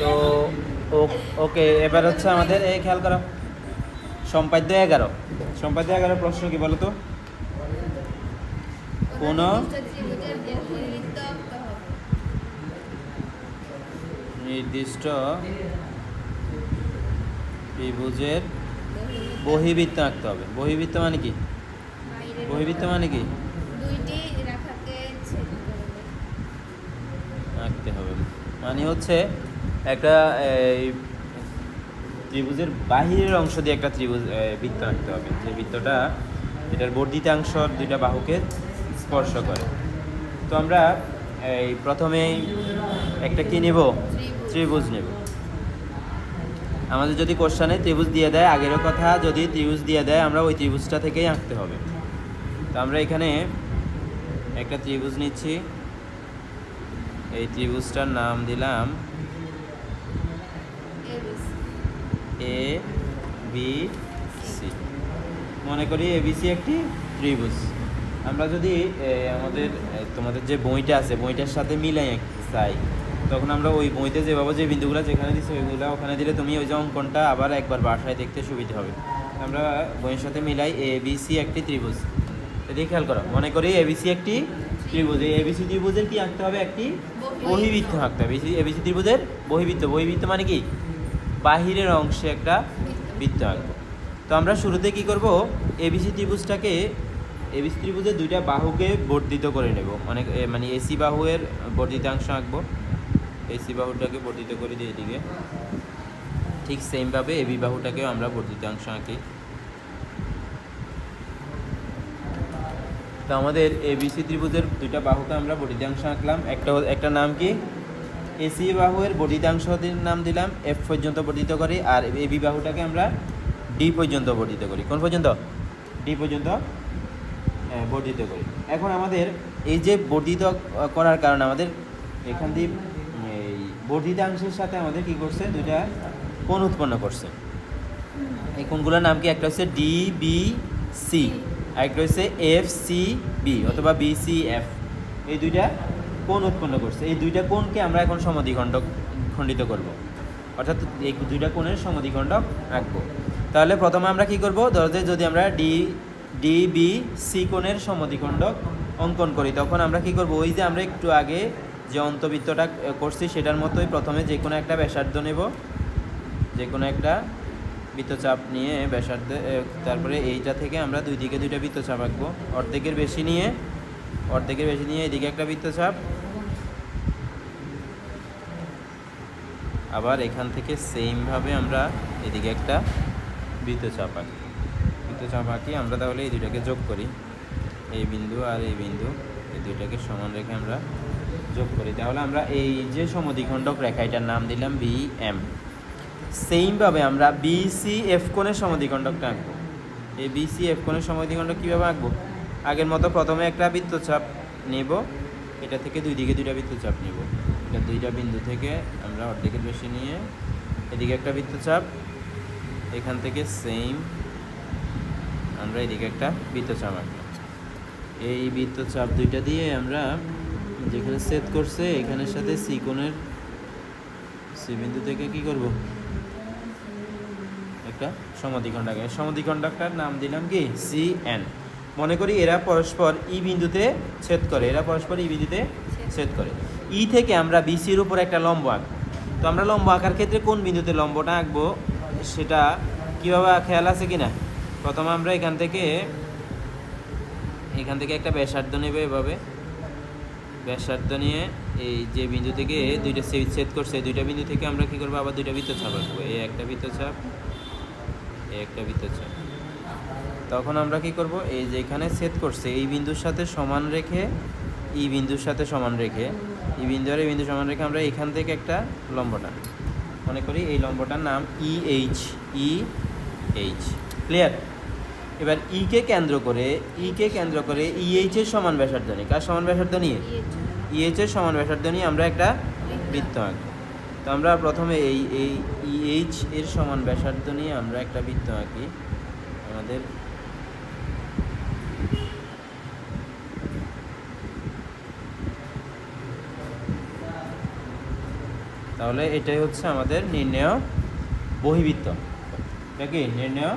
তো ওকে, এবার হচ্ছে আমাদের, এই খেয়াল করো। সম্পাদ্য এগারো। সম্পাদ্য এগারো প্রশ্ন কি বলো তো? কোনো? নির্দিষ্ট ত্রিভুজের বহিবৃত্ত আঁকতে হবে। বহিবৃত্ত মানে কি? বহিবৃত্ত মানে কি? আঁকতে হবে। মানে হচ্ছে একটা এই, ত্রিভুজের বাহিরের অংশ দিয়ে একটা ত্রিভুজ বৃত্ত আঁকতে হবে। যে বৃত্তটা এটার বর্ধিতাংশ দুইটা বাহুকে স্পর্শ করে। তো আমরা এই প্রথমেই একটা কি নেব? ত্রিভুজ। নেব। আমাদের যদি কোশ্চানে ত্রিভুজ দিয়ে দেয় আগেরও কথা যদি ত্রিভুজ দিয়ে দেয় আমরা ওই ত্রিভুজটা থেকেই আঁকতে হবে। তো আমরা এখানে একটা ত্রিভুজ নিচ্ছি। এই ত্রিভুজটার নাম দিলাম এ বি সি মনে করি এবিসি একটি ত্রিভুজ। আমরা যদি এ, আমাদের এ, তোমাদের যে বইটা আছে বইটার সাথে মিলাই চাই তখন আমরা ওই বইতে যেভাবে যে বিন্দুগুলো যেখানে দিচ্ছি ওইগুলো ওখানে দিলে তুমি ওই যে অঙ্কনটা আবার একবার বাসায় দেখতে সুবিধা হবে। আমরা বইয়ের সাথে মিলাই এ বি সি একটি ত্রিভুজ। এদিকে খেয়াল করো মনে করি এবিসি একটি ত্রিভুজ। এই এবিসি ত্রিভুজের কি আঁকতে হবে? একটি বহিবৃত্ত। আঁকতে হবে। এবিসি ত্রিভুজের বহিবৃত্ত। বহিবৃত্ত মানে কি? বাহিরের অংশে একটা বৃত্ত আঁকবো। তো আমরা শুরুতে কি করব? এবিসি ত্রিভুজটাকে এবিসি ত্রিভুজের দুইটা বাহুকে বর্ধিত করে নেব। এ, মানে এসি বাহুয়ের বর্ধিতাংশ আঁকবো। এসি বাহুটাকে বর্ধিত করে দিয়ে এদিকে। ঠিক সেমভাবে এবি বাহুটাকেও আমরা বর্ধিতাংশ আঁকি। তো আমাদের এবিসি ত্রিভুজের দুইটা বাহুকে আমরা বর্ধিতাংশ আঁকলাম। একটা একটা নাম কি? এসি বাহুয়ের বর্ধিতাংশ দি- নাম দিলাম এফ পর্যন্ত বর্ধিত করি, আর এবি বাহুটাকে আমরা ডি পর্যন্ত বর্ধিত করি। কোন পর্যন্ত? ডি পর্যন্ত বর্ধিত করি। এখন আমাদের এই যে বর্ধিত করার কারণে আমাদের এখান দিয়ে, এই বর্ধিতাংশের সাথে আমাদের কি করছে? দুইটা কোণ উৎপন্ন করছে। এই কোণগুলোর নাম কি? একটা হচ্ছে ডি বি সি আরেকটা হচ্ছে এফ সি বি অথবা বি সি এফ এই দুইটা কোণ উৎপন্ন করছে, এই দুইটা কোণকে আমরা এখন সমদ্বিখণ্ডক খণ্ডিত করব। অর্থাৎ এই দুইটা কোণের সমদ্বিখণ্ডক আঁকবো তাহলে প্রথমে আমরা কি করব? ধরো যে যদি আমরা ডি ডি, বি, সি কোণের সমদ্বিখণ্ডক অঙ্কন করি, তখন আমরা কি করব? ওই যে আমরা একটু আগে যে অন্তবৃত্তটা করছি, সেটার মতোই প্রথমে যে কোনো একটা ব্যাসার্ধ নেব। যে কোনো একটা বৃত্তচাপ নিয়ে ব্যাসার্ধ তারপরে এইটা থেকে আমরা দুই দিকে দুইটা বৃত্তচাপ আঁকবো। অর্ধেকের বেশি নিয়ে, অর্ধেকের বেশি নিয়ে এদিকে একটা বৃত্তচাপ আবার এখান থেকে সেমভাবে আমরা এদিকে একটা বৃত্তচাপ আঁকি বৃত্তচাপ আঁকি আমরা তাহলে এই দুইটাকে যোগ করি। এই বিন্দু আর এই বিন্দু, এই দুইটাকে সমান রেখে আমরা যোগ করি। তাহলে আমরা এই যে সমদ্বিখণ্ডক রেখা এটার নাম দিলাম বি এম সেইমভাবে আমরা বিসি এফ কোণের সমদ্বিখণ্ডকটা আঁকবো। এই বিসি এফ কোণের সমদ্বিখণ্ডক কীভাবে আঁকবো? আগের মতো প্রথমে একটা বৃত্তচাপ নেব, এটা থেকে দুই দিকে দুইটা বৃত্তচাপ নেব। এটা দুইটা বিন্দু থেকে আমরা অর্ধেকের বেশি নিয়ে এদিকে একটা বৃত্তচাপ এখান থেকে সেম আমরা এদিকে একটা বৃত্তচাপ আঁকলাম। এই বৃত্তচাপ দুইটা দিয়ে আমরা যেখানে সেট করছে এখানের সাথে সি কোণের সি বিন্দু থেকে কি করব? একটা সমাধিখণ্ডক এই সমাধিখণ্ডকটার নাম দিলাম কি? সি এন মনে করি এরা পরস্পর ই বিন্দুতে ছেদ করে এরা পরস্পর ই বিন্দুতে ছেদ করে। ই থেকে আমরা বিসির উপর একটা লম্ব আঁকবো তো আমরা লম্ব আঁকার ক্ষেত্রে কোন বিন্দুতে লম্বটা আঁকবো সেটা কীভাবে খেয়াল আছে কি না প্রথমে আমরা এখান থেকে এখান থেকে একটা ব্যাসার্ধ নেবে এভাবে। ব্যাসার্ধ নিয়ে এই যে বিন্দু থেকে দুইটা ছেদ করছে দুইটা বিন্দু থেকে আমরা কী করব? আবার দুইটা বৃত্তচাপ আঁকবো। এই একটা বৃত্তচাপ এই একটা বৃত্তচাপ তখন আমরা কি করব? এই যে এখানে ছেদ করছে, এই বিন্দুর সাথে সমান রেখে ই বিন্দুর সাথে সমান রেখে ই বিন্দু আর এই বিন্দু সমান রেখে আমরা এখান থেকে একটা লম্বটা মনে করি এই লম্বটার নাম E H E H clear এবার ই কে কেন্দ্র করে ই কে কেন্দ্র করে ইএইচ এর সমান ব্যাসার্ধ নিয়ে কার সমান ব্যাসার্ধ নিয়ে ইএইচ এর। সমান ব্যাসার্ধ নিয়ে আমরা একটা বৃত্ত আঁকবো তো আমরা প্রথমে এই এই ইএইচ এর সমান ব্যাসার্ধ নিয়ে আমরা একটা বৃত্ত আঁকি। আমাদের তাহলে এটাই হচ্ছে আমাদের নির্ণয় বহিবৃত্ত। এটা কি নির্ণয়?